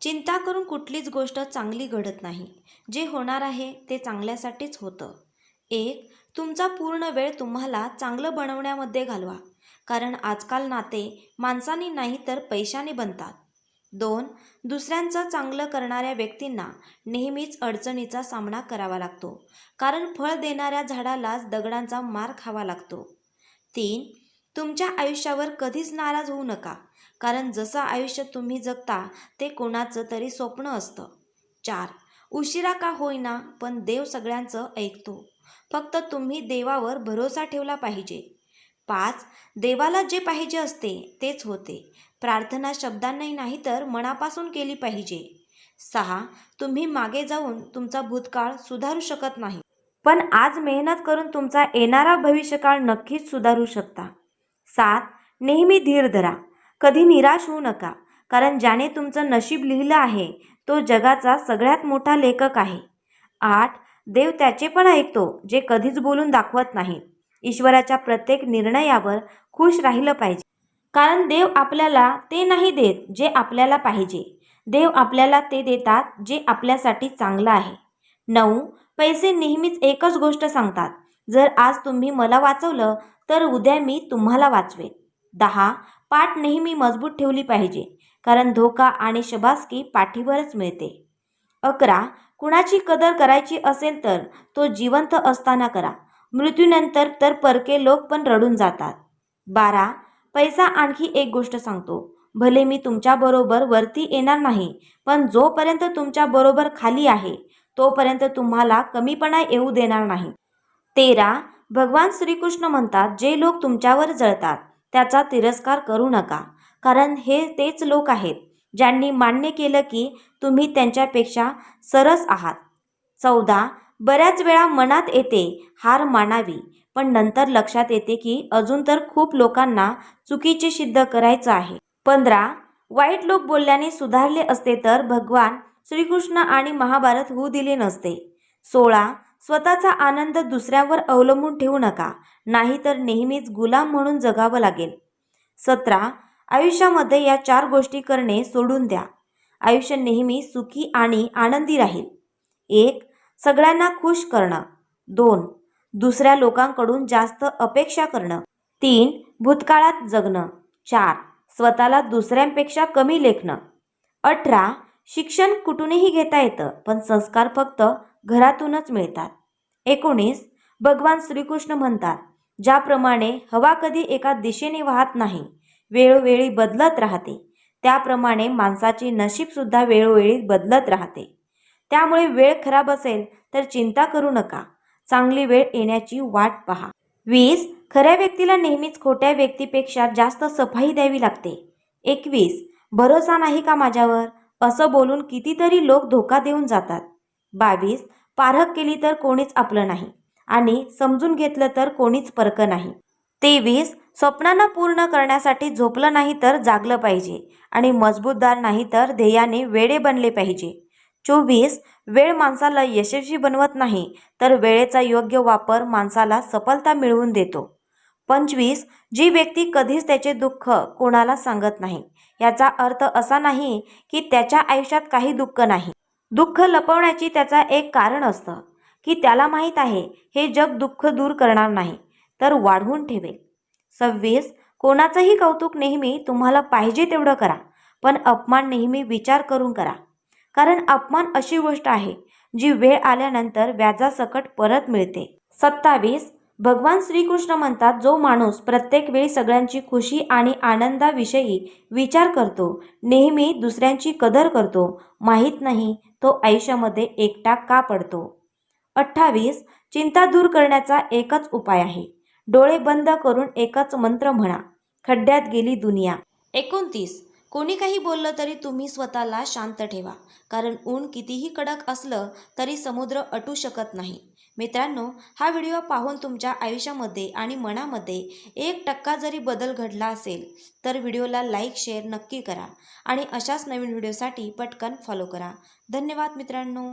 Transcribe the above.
चिंता करून कुठलीच गोष्ट चांगली घडत नाही. जे होणार आहे ते चांगल्यासाठीच होतं. एक तुमचा पूर्ण वेळ तुम्हाला चांगलं बनवण्यामध्ये घालवा. कारण आजकाल नाते माणसांनी नाही तर पैशाने बनतात. दोन दुसऱ्यांचं चांगलं करणाऱ्या व्यक्तींना नेहमीच अडचणीचा सामना करावा लागतो. कारण फळ देणाऱ्या झाडालाच दगडांचा मार खावा लागतो. तीन तुमच्या आयुष्यावर कधीच नाराज होऊ नका. कारण जसं आयुष्य तुम्ही जगता ते कोणाचं तरी स्वप्न असतं. चार उशिरा का होईना पण देव सगळ्यांचं ऐकतो. फक्त तुम्ही देवावर भरोसा ठेवला पाहिजे. पाच देवाला जे पाहिजे असते तेच होते. प्रार्थना शब्दांनाही नाही तर मनापासून केली पाहिजे. सहा तुम्ही मागे जाऊन तुमचा भूतकाळ सुधारू शकत नाही. पण आज मेहनत करून तुमचा येणारा भविष्यकाळ नक्कीच सुधारू शकता. सात नेहमी धीर धरा. कधी निराश होऊ नका कारण ज्याने तुमचं नशीब लिहिलं आहे तो जगाचा सगळ्यात मोठा लेखक आहे. आठ देव त्याचे पण ऐकतो जे कधीच बोलून दाखवत नाही. ईश्वराच्या प्रत्येक निर्णयावर खुश राहिलं पाहिजे. कारण देव आपल्याला ते नाही देत जे आपल्याला पाहिजे. देव आपल्याला ते देतात जे आपल्यासाठी चांगलं आहे. नऊ पैसे नेहमीच एकच गोष्ट सांगतात. जर आज तुम्ही मला वाचवलं तर उद्या मी तुम्हाला वाचवेन. दहा पाठ नेहमी मजबूत ठेवली पाहिजे कारण धोका आणि शबासकी पाठीवरच मिळते. अकरा कुणाची कदर करायची असेल तर तो जिवंत असताना करा. मृत्यूनंतर तर परके लोक पण रडून जातात. बारा पैसा आणखी एक गोष्ट सांगतो. भले मी तुमच्याबरोबर वरती येणार नाही पण जोपर्यंत तुमच्याबरोबर खाली आहे तोपर्यंत तुम्हाला कमीपणा येऊ देणार नाही. तेरा भगवान श्रीकृष्ण म्हणतात जे लोक तुमच्यावर जळतात त्याचा तिरस्कार करू नका कारण हे तेच लोक आहेत ज्यांनी मान्य केलं की तुम्ही त्यांच्यापेक्षा सरस आहात. चौदा बऱ्याच वेळा मनात येते हार मानावी पण नंतर लक्षात येते की अजून तर खूप लोकांना चुकीचे सिद्ध करायचं आहे. पंधरा वाईट लोक बोलल्याने सुधारले असते तर भगवान श्रीकृष्ण आणि महाभारत होऊ दिले नसते. सोळा स्वतःचा आनंद दुसऱ्यावर अवलंबून ठेवू नका नाहीतर नेहमीच गुलाम म्हणून जगावं लागेल. सतरा आयुष्यामध्ये या चार गोष्टी करणे सोडून द्या. आयुष्य नेहमी सुखी आणि आनंदी राहील. एक सगळ्यांना खुश करणं. दोन दुसऱ्या लोकांकडून जास्त अपेक्षा करणं. तीन भूतकाळात जगणं. चार स्वतःला दुसऱ्यांपेक्षा कमी लेखणं. अठरा शिक्षण कुठूनही घेता येतं पण संस्कार फक्त घरातूनच मिळतात. एकोणीस भगवान श्रीकृष्ण म्हणतात ज्याप्रमाणे हवा कधी एका दिशेने वाहत नाही वेळोवेळी बदलत राहते. त्याप्रमाणे माणसाची नशीबसुद्धा वेळोवेळी बदलत राहते. त्यामुळे वेळ खराब असेल तर चिंता करू नका. चांगली वेळ येण्याची वाट पहा. वीस खऱ्या व्यक्तीला नेहमीच खोट्या व्यक्तीपेक्षा जास्त सफाई द्यावी लागते. एकवीस भरोसा नाही का माझ्यावर? असं बोलून कितीतरी लोक धोका देऊन जातात. बावीस पारख केली तर कोणीच आपलं नाही. आणि समजून घेतलं तर कोणीच परकं नाही. तेवीस स्वप्नांना पूर्ण करण्यासाठी झोपलं नाही तर जागलं पाहिजे. आणि मजबूतदार नाही तर ध्येयाने वेडे बनले पाहिजे. चोवीस वेळ माणसाला यशस्वी बनवत नाही तर वेळेचा योग्य वापर माणसाला सफलता मिळवून देतो. पंचवीस जी व्यक्ती कधीच त्याचे दुःख कोणाला सांगत नाही याचा अर्थ असा नाही की त्याच्या आयुष्यात काही दुःख नाही. दुःख लपवण्याची त्याचा एक कारण असतं. की त्याला माहीत आहे हे जग दुःख दूर करणार नाही तर वाढवून ठेवेल. सव्वीस कोणाचंही कौतुक नेहमी तुम्हाला पाहिजे तेवढं करा पण अपमान नेहमी विचार करून करा. कारण अपमान अशी गोष्ट आहे जी वेळ आल्यानंतर व्याजासकट परत मिळते. सत्तावीस भगवान श्रीकृष्ण म्हणतात जो माणूस प्रत्येक वेळी सगळ्यांची खुशी आणि आनंदाविषयी विचार करतो नेहमी दुसऱ्यांची कदर करतो माहीत नाही तो आयुष्यामध्ये एकटा का पडतो? अठ्ठावीस चिंता दूर करण्याचा एकच उपाय आहे. डोळे बंद करून एकच मंत्र म्हणा. खड्ड्यात गेली दुनिया. एकोणतीस कोणी काही बोललं तरी तुम्ही स्वतःला शांत ठेवा. कारण ऊन कितीही कडक असलं तरी समुद्र अटू शकत नाही. मित्रांनो हा व्हिडिओ पाहून तुमच्या आयुष्यामध्ये आणि मनामध्ये एक टक्का जरी बदल घडला असेल तर व्हिडिओला लाईक शेअर नक्की करा आणि अशाच नवीन व्हिडिओसाठी पटकन फॉलो करा. धन्यवाद मित्रांनो.